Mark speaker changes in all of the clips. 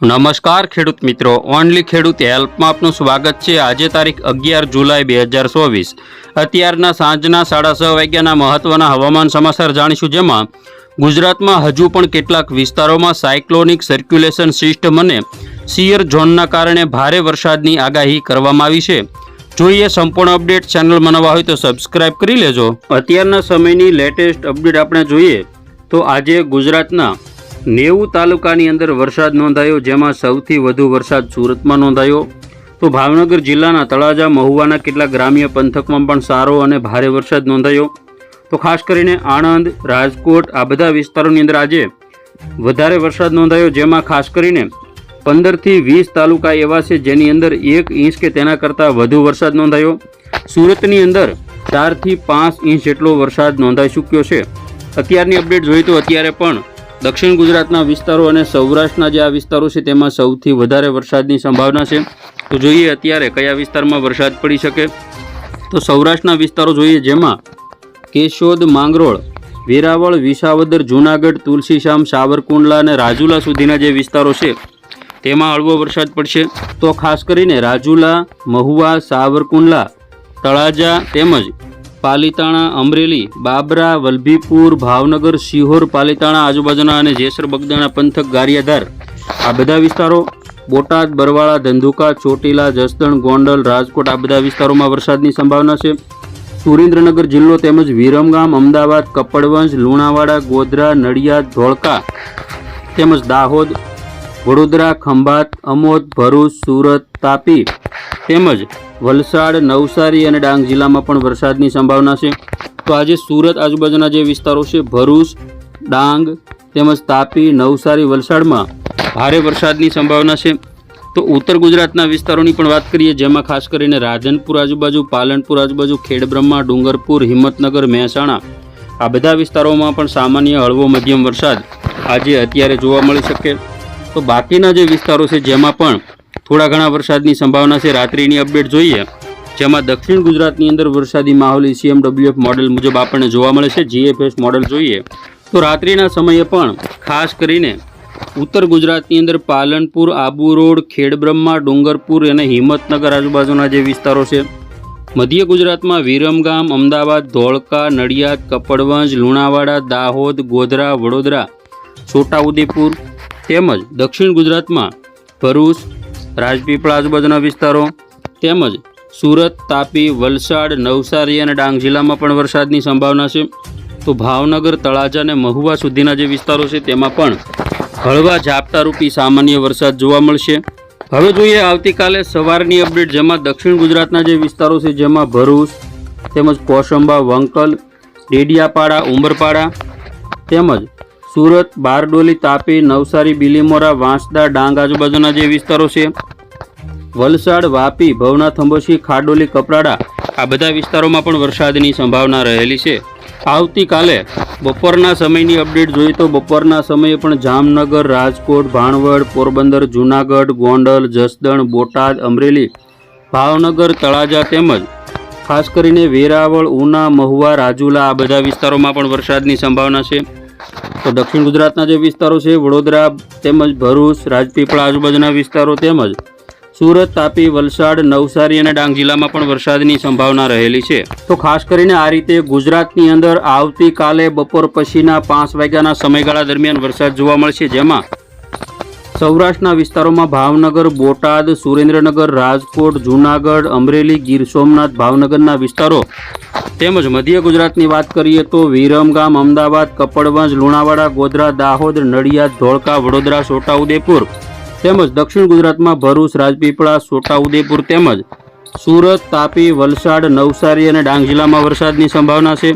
Speaker 1: નમસ્કાર ખેડૂત મિત્રો. ઓનલી ખેડૂત હેલ્પમાં આપનું સ્વાગત છે. આજે તારીખ અગિયાર જુલાઈ બે હજાર ચોવીસ. અત્યારના સાંજના સાડા છ વાગ્યાના મહત્વના હવામાન સમાચાર જાણીશું જેમાં ગુજરાતમાં હજુ પણ કેટલાક વિસ્તારોમાં સાયક્લોનિક સર્ક્યુલેશન સિસ્ટમ અને સિયર ઝોનના કારણે ભારે વરસાદની આગાહી કરવામાં આવી છે. જોઈએ સંપૂર્ણ અપડેટ. ચેનલ મનાવવા હોય તો સબસ્ક્રાઇબ કરી લેજો. અત્યારના સમયની લેટેસ્ટ અપડેટ આપણે જોઈએ તો આજે ગુજરાતના નેવું તાલુકાની અંદર વરસાદ નોંધાયો, જેમાં સૌથી વધુ વરસાદ સુરતમાં નોંધાયો. તો ભાવનગર જિલ્લાના તળાજા, મહુવાના કેટલાક ગ્રામ્ય પંથકમાં પણ સારો અને ભારે વરસાદ નોંધાયો. તો ખાસ કરીને આણંદ, રાજકોટ, આ બધા વિસ્તારોની અંદર આજે વધારે વરસાદ નોંધાયો, જેમાં ખાસ કરીને પંદરથી વીસ તાલુકા એવા છે જેની અંદર એક ઇંચ કે તેના કરતાં વધુ વરસાદ નોંધાયો. સુરતની અંદર ચારથી પાંચ ઇંચ જેટલો વરસાદ નોંધાઈ ચૂક્યો છે. અત્યારની અપડેટ જોઈએ તો અત્યારે પણ દક્ષિણ ગુજરાતના વિસ્તારો અને સૌરાષ્ટ્રના જે આ વિસ્તારો છે, તેમાં સૌથી વધારે વરસાદની સંભાવના છે. તો જોઈએ અત્યારે કયા વિસ્તારમાં વરસાદ પડી શકે. તો સૌરાષ્ટ્રના વિસ્તારો જોઈએ, જેમાં કેશોદ, માંગરોળ, વેરાવળ, વિસાવદર, જૂનાગઢ, તુલસીશામ, સાવરકુંડલા અને રાજુલા સુધીના જે વિસ્તારો છે, તેમાં હળવો વરસાદ પડશે. તો ખાસ કરીને રાજુલા, મહુવા, સાવરકુંડલા, તળાજા તેમજ પાલીતાણા, અમરેલી, બાબરા, વલભીપુર, ભાવનગર સિહોર પાલીતાણા આજુબાજુના અને જેસર, બગદાણા, પંથક, ગારિયાધાર. આ બધા વિસ્તારો બોટાદ, બરવાળા, ધંધુકા, ચોટીલા, જસદણ, ગોંડલ, રાજકોટ આ બધા વિસ્તારોમાં વરસાદની સંભાવના છે. સુરેન્દ્રનગર જિલ્લો તેમજ વિરમગામ અમદાવાદ, કપડવંજ, લુણાવાડા, ગોધરા, નડિયાદ, ધોળકા તેમજ દાહોદ વડોદરા, ખંભાત, અમોદ, ભરૂચ, સુરત, તાપી તેમજ વલસાડ, નવસારી અને ડાંગ જિલ્લામાં પણ વરસાદની સંભાવના છે. તો આજે સુરત આજુબાજુના જે વિસ્તારો છે, ભરૂચ, ડાંગ તેમજ તાપી, નવસારી, વલસાડમાં ભારે વરસાદની સંભાવના છે. તો ઉત્તર ગુજરાતના વિસ્તારોની પણ વાત કરીએ, જેમાં ખાસ કરીને રાધનપુર આજુબાજુ, પાલનપુર આજુબાજુ, ખેડબ્રહ્મા, ડુંગરપુર, હિંમતનગર, મહેસાણા આ બધા વિસ્તારોમાં પણ સામાન્ય હળવો મધ્યમ વરસાદ આજે અત્યારે જોવા મળી શકે. તો બાકીના જે વિસ્તારો છે, જેમાં પણ થોડા ઘણા વરસાદની સંભાવના છે, રાત્રિની અપડેટ જોઈએ. જેમાં દક્ષિણ ગુજરાતની અંદર વરસાદી માહોલ સીએમડબ્લ્યુએફ મોડેલ મુજબ આપણને જોવા મળે છે જીએફએસ મોડેલ જોઈએ. તો રાત્રિના સમયે પણ ખાસ કરીને ઉત્તર ગુજરાતની અંદર પાલનપુર, આબુ રોડ, ખેડબ્રહ્મા, ડુંગરપુર અને હિંમતનગર આજુબાજુના જે વિસ્તારો છે, મધ્ય ગુજરાતમાં વિરમગામ, અમદાવાદ, ધોળકા, નડિયાદ, કપડવંજ, લુણાવાડા, દાહોદ, ગોધરા, વડોદરા, છોટાઉદેપુર તેમજ દક્ષિણ ગુજરાતમાં ભરૂચ, રાજપીપળા આજુબાજુના વિસ્તારો, તેમજ સુરત, તાપી, વલસાડ, નવસારી અને ડાંગ જિલ્લામાં પણ વરસાદની સંભાવના છે. તો ભાવનગર, તળાજા અને મહુવા સુધીના જે વિસ્તારો છે, તેમાં પણ હળવા ઝાપટારૂપી સામાન્ય વરસાદ જોવા મળશે. હવે જોઈએ આવતીકાલે સવારની અપડેટ, જેમાં દક્ષિણ ગુજરાતના જે વિસ્તારો છે, જેમાં ભરૂચ, તેમજ કોસંબા, વંકલ, ડેડિયાપાડા, ઉમરપાડા, તેમજ સુરત, બારડોલી, તાપી, નવસારી, બિલીમોરા, વાંસદા, ડાંગ આજુબાજુના જે વિસ્તારો છે, વલસાડ, વાપી, ભવનાથ અંબોશી ખાડોલી કપરાડા, આ બધા વિસ્તારોમાં પણ વરસાદની સંભાવના રહેલી છે. આવતીકાલે બપોરના સમયની અપડેટ જોઈએ તો બપોરના સમયે પણ જામનગર, રાજકોટ, ભાણવડ, પોરબંદર, જૂનાગઢ, ગોંડલ, જસદણ, બોટાદ, અમરેલી, ભાવનગર, તળાજા તેમજ ખાસ કરીને વેરાવળ, ઉના, મહુવા, રાજુલા આ બધા વિસ્તારોમાં પણ વરસાદની સંભાવના છે. તો દક્ષિણ ગુજરાતના જે વિસ્તારો છે, વડોદરા તેમજ ભરૂચ, રાજપીપળા આજુબાજુના વિસ્તારો તેમજ સુરત, તાપી, વલસાડ, નવસારી અને ડાંગ જિલ્લામાં પણ વરસાદની સંભાવના રહેલી છે. તો ખાસ કરીને આ રીતે ગુજરાતની અંદર આવતીકાલે બપોર પછીના પાંચ વાગ્યાના સમયગાળા દરમિયાન વરસાદ જોવા મળશે, જેમાં સૌરાષ્ટ્રના વિસ્તારોમાં ભાવનગર, બોટાદ, સુરેન્દ્રનગર, રાજકોટ, જૂનાગઢ, અમરેલી, ગીર સોમનાથ, ભાવનગરના વિસ્તારો તેમજ મધ્ય ગુજરાતની વાત કરીએ તો વિરમગામ અમદાવાદ, કપડવંજ, લુણાવાડા, ગોધરા, દાહોદ, નડિયાદ, ધોળકા, વડોદરા, છોટાઉદેપુર તેમજ દક્ષિણ ગુજરાતમાં ભરૂચ, રાજપીપળા, છોટાઉદેપુર તેમજ સુરત, તાપી, વલસાડ, નવસારી અને ડાંગ જિલ્લામાં વરસાદની સંભાવના છે.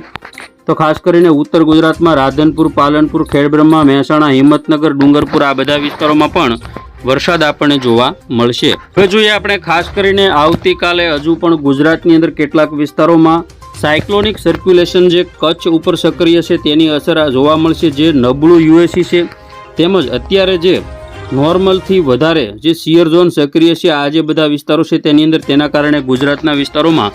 Speaker 1: તો ખાસ કરીને ઉત્તર ગુજરાતમાં રાધનપુર, પાલનપુર, ખેડબ્રહ્મા, મહેસાણા, હિંમતનગર, ડુંગરપુર આ બધા વિસ્તારોમાં પણ વરસાદ આપણને જોવા મળશે. હવે જોઈએ આપણે ખાસ કરીને આવતીકાલે હજુ પણ ગુજરાતની અંદર કેટલાક વિસ્તારોમાં સાયક્લોનિક સર્ક્યુલેશન જે કચ્છ ઉપર સક્રિય છે, તેની અસર જોવા મળશે. જે નબળું યુએસી છે, તેમજ અત્યારે જે નોર્મલથી વધારે જે સિયર ઝોન સક્રિય છે, આ જે બધા વિસ્તારો છે, તેની અંદર તેના કારણે ગુજરાતના વિસ્તારોમાં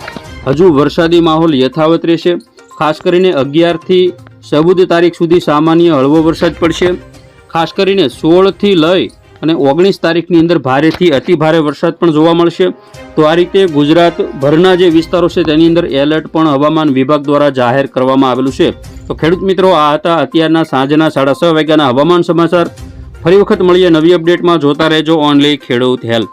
Speaker 1: હજુ વરસાદી માહોલ યથાવત રહેશે. ખાસ કરીને અગિયારથી ચૌદ તારીખ સુધી સામાન્ય હળવો વરસાદ પડશે. ખાસ કરીને સોળથી લઈ અને ઓગણીસ તારીખની અંદર ભારેથી અતિ ભારે વરસાદ પણ જોવા મળશે. તો આ રીતે ગુજરાતભરના જે વિસ્તારો છે તેની અંદર એલર્ટ પણ હવામાન વિભાગ દ્વારા જાહેર કરવામાં આવેલું છે. તો ખેડૂત મિત્રો, આ હતા અત્યારના સાંજના સાડા છ વાગ્યાના હવામાન સમાચાર. ફરી વખત મળીએ નવી અપડેટમાં. જોતા રહેજો ઓનલી ખેડૂત હેલ્પ